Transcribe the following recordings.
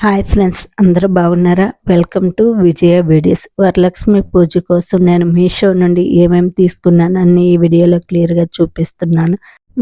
Hi friends అందరూ బాగున్నారా? Welcome to Vijaya videos. Varalakshmi పూజ కోసం నేను మీషో నుండి ఏమేమి తీసుకున్నాను అన్ని ఈ వీడియోలో క్లియర్గా చూపిస్తున్నాను.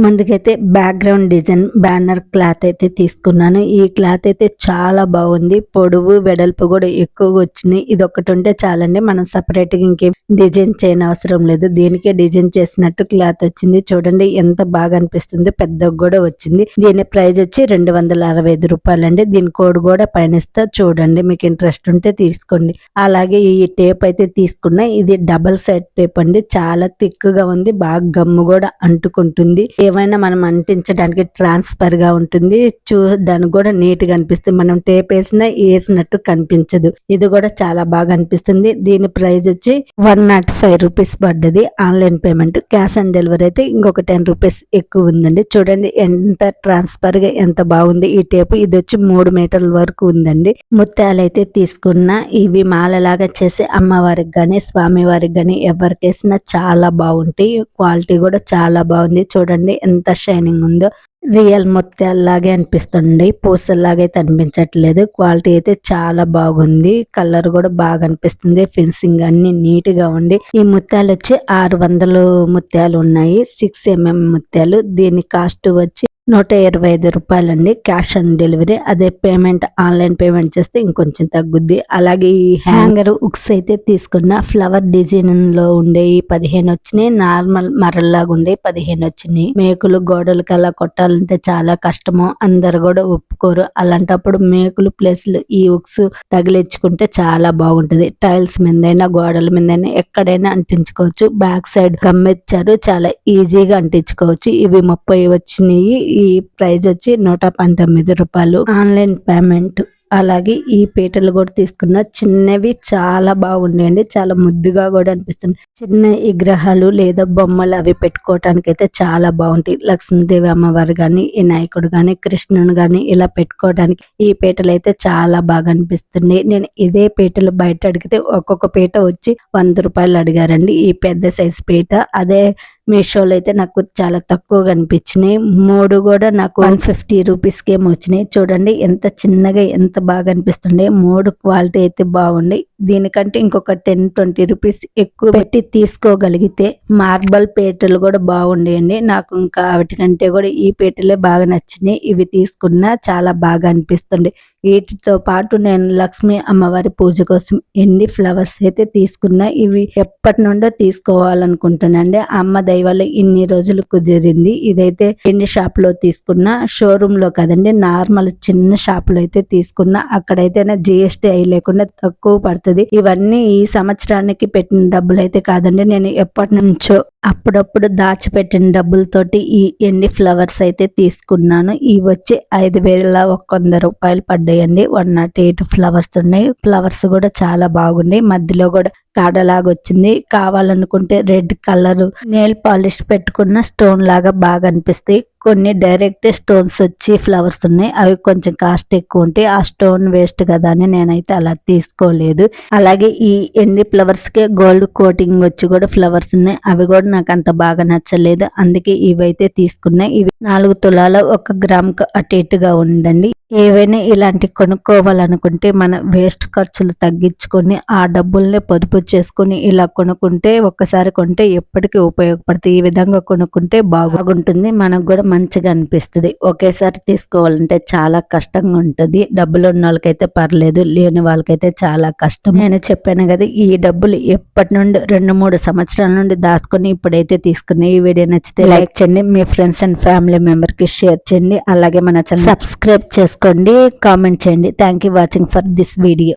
ముందుకైతే బ్యాక్గ్రౌండ్ డిజైన్ బ్యానర్ క్లాత్ అయితే తీసుకున్నాను. ఈ క్లాత్ అయితే చాలా బాగుంది. పొడవు వెడల్పు కూడా ఎక్కువగా వచ్చినాయి. ఇది ఒకటి ఉంటే చాలండి. మనం సపరేట్గా ఇంకేం డిజైన్ చేయని అవసరం లేదు. దీనికే డిజైన్ చేసినట్టు క్లాత్ వచ్చింది. చూడండి ఎంత బాగా అనిపిస్తుంది. పెద్దగా కూడా వచ్చింది. దీని ప్రైస్ వచ్చి రెండు వందల అరవై ఐదు రూపాయలండి. దీని కోడ్ కూడా పైన చూడండి మీకు ఇంట్రెస్ట్ ఉంటే తీసుకోండి. అలాగే ఈ టేప్ అయితే తీసుకున్నా. ఇది డబల్ సైడ్ టేప్ అండి. చాలా థిక్గా ఉంది. బాగా గమ్ము కూడా అంటుకుంటుంది. ఏమైనా మనం అంటించడానికి ట్రాన్స్ఫర్గా ఉంటుంది చూడడానికి కూడా నీట్గా అనిపిస్తుంది. మనం టేప్ వేసినా వేసినట్టు కనిపించదు. ఇది కూడా చాలా బాగా అనిపిస్తుంది. దీని ప్రైస్ వచ్చి వన్ నాట్ ఫైవ్ రూపీస్ పడ్డది. Online payment cash on delivery అయితే ఇంకొక టెన్ రూపీస్ ఎక్కువ ఉందండి. చూడండి ఎంత ట్రాన్స్ఫర్గా ఎంత బాగుంది ఈ టేప్ ఇది వచ్చి మూడు మీటర్ల వరకు ఉందండి. ముత్యాలు అయితే తీసుకున్న ఇవి మాలలాగా చేసి అమ్మవారికి కానీ స్వామి వారికి ఎవరికేసినా చాలా బాగుంటాయి. క్వాలిటీ కూడా చాలా బాగుంది. చూడండి ఎంత షైనింగ్ ఉందో రియల్ ముత్యాల్లాగే అనిపిస్తుంది పూసల్లాగా అయితే అనిపించట్లేదు. క్వాలిటీ అయితే చాలా బాగుంది. కలర్ కూడా బాగా అనిపిస్తుంది ఫినిషింగ్ అన్ని నీట్గా ఉండి ఈ ముత్యాలు వచ్చి ఆరు వందలు ముత్యాలు ఉన్నాయి సిక్స్ ఎంఎం ముత్యాలు. దీని కాస్ట్ వచ్చి నూట ఇరవై ఐదు రూపాయలండి. Cash on delivery. అదే పేమెంట్ ఆన్లైన్ పేమెంట్ చేస్తే ఇంకొంచెం తగ్గుద్ది. అలాగే ఈ హ్యాంగర్ ఉక్స్ అయితే తీసుకున్న ఫ్లవర్ డిజైన్లో ఉండే ఈ పదిహేను వచ్చినాయి నార్మల్ మరల్లాగా ఉండే పదిహేను వచ్చినాయి మేకులు గోడలకి అలా కొట్టాలంటే చాలా కష్టము. అందరు కూడా ఒప్పుకోరు. అలాంటప్పుడు మేకులు ప్లేస్లు ఈ ఉక్స్ తగిలించుకుంటే చాలా బాగుంటది. టైల్స్ మీదైనా గోడల మీదైనా ఎక్కడైనా అంటించుకోవచ్చు. బ్యాక్ సైడ్ గమ్మెచ్చారు చాలా ఈజీగా అంటించుకోవచ్చు. ఇవి ముప్పై వచ్చినాయి. ఈ ప్రైస్ వచ్చి నూట పంతొమ్మిది రూపాయలు. Online payment. అలాగే ఈ పీటలు కూడా తీసుకున్న చిన్నవి చాలా బాగున్నాయండి. చాలా ముద్దుగా కూడా అనిపిస్తుంది. చిన్న విగ్రహాలు లేదా బొమ్మలు అవి పెట్టుకోవటానికి అయితే చాలా బాగుంటాయి. లక్ష్మీదేవి అమ్మవారు కానీ వినాయకుడు కానీ కృష్ణుడు కానీ ఇలా పెట్టుకోవడానికి ఈ పీటలు అయితే చాలా బాగా అనిపిస్తుంది నేను ఇదే పీటలు బయట అడిగితే ఒక్కొక్క పీట వచ్చి వంద రూపాయలు అడిగారండి. ఈ పెద్ద సైజ్ పీట అదే మీషోలో అయితే నాకు చాలా తక్కువగా అనిపించినాయి మూడు కూడా నాకు వన్ ఫిఫ్టీ రూపీస్కి ఏమో వచ్చినాయి. చూడండి ఎంత చిన్నగా ఎంత బాగా అనిపిస్తుండే. మూడు క్వాలిటీ అయితే బాగుంది దీనికంటే ఇంకొక టెన్ ట్వంటీ రూపీస్ ఎక్కువ పెట్టి తీసుకోగలిగితే మార్బల్ పీటలు కూడా బాగుండేయండి నాకు ఇంకా వాటికంటే కూడా ఈ పీటలే బాగా నచ్చినాయి. ఇవి తీసుకున్నా చాలా బాగా అనిపిస్తుంది వీటితో పాటు నేను లక్ష్మి అమ్మవారి పూజ కోసం ఎన్ని ఫ్లవర్స్ అయితే తీసుకున్నా ఇవి ఎప్పటి నుండో తీసుకోవాలనుకుంటున్నాండి అమ్మ దైవాలు ఇన్ని రోజులు కుదిరింది. ఇదైతే ఎన్ని షాప్లో తీసుకున్నా షోరూంలో కదండి నార్మల్ చిన్న షాప్లో అయితే తీసుకున్నా అక్కడైతే జిఎస్టీ అయి లేకుండా తక్కువ పడుతుంది. ఇవన్నీ ఈ సంవత్సరానికి పెట్టిన డబ్బులు అయితే కాదండి. నేను ఎప్పటి నుంచో అప్పుడప్పుడు దాచిపెట్టిన డబ్బులతోటి ఈ ఎండి ఫ్లవర్స్ అయితే తీసుకున్నాను. ఇవి వచ్చి ఐదు వేల ఒక్క వంద రూపాయలు అండి వన్ నాట్ ఎయిట్ ఫ్లవర్స్ ఉన్నాయి. ఫ్లవర్స్ కూడా చాలా బాగున్నాయి. మధ్యలో కూడా కాడలాగా వచ్చింది. కావాలనుకుంటే రెడ్ కలర్ నెయిల్ పాలిష్ పెట్టుకున్న స్టోన్ లాగా బాగా అనిపిస్తాయి. కొన్ని డైరెక్ట్ స్టోన్స్ వచ్చి ఫ్లవర్స్ ఉన్నాయి. అవి కొంచెం కాస్ట్ ఎక్కువ ఉంటాయి ఆ స్టోన్ వేస్ట్ కదా అని నేనైతే అలా తీసుకోలేదు. అలాగే ఈ ఎన్ని ఫ్లవర్స్ కే గోల్డ్ కోటింగ్ వచ్చి కూడా ఫ్లవర్స్ ఉన్నాయి. అవి కూడా నాకు అంత బాగా నచ్చలేదు. అందుకే ఇవైతే తీసుకున్నాయి ఇవి నాలుగు తులాల ఒక గ్రామ్కు అటు ఇటుగా ఉందండి. ఏవైనా ఇలాంటి కొనుక్కోవాలనుకుంటే మన వేస్ట్ ఖర్చులు తగ్గించుకొని ఆ డబ్బుల్ని పొదుపు చేసుకొని ఇలా కొనుక్కుంటే ఒక్కసారి కొంటే ఎప్పటికీ ఉపయోగపడుతుంది ఈ విధంగా కొనుక్కుంటే బాగుంటుంది. మనకు కూడా మంచిగా అనిపిస్తుంది. ఒకేసారి తీసుకోవాలంటే చాలా కష్టంగా ఉంటుంది. డబ్బులు ఉన్న వాళ్ళకైతే పర్లేదు లేని వాళ్ళకైతే చాలా కష్టం. నేను చెప్పాను కదా ఈ డబ్బులు ఎప్పటి నుండి రెండు మూడు సంవత్సరాల నుండి దాచుకొని ఇప్పుడైతే తీసుకున్నాయి. ఈ వీడియో నచ్చితే లైక్ చేయండి. మీ ఫ్రెండ్స్ అండ్ ఫ్యామిలీ మెంబర్కి షేర్ చేయండి. అలాగే మన ఛానల్ సబ్స్క్రైబ్ చేసుకోండి కామెంట్ చేయండి. Thank you watching for this video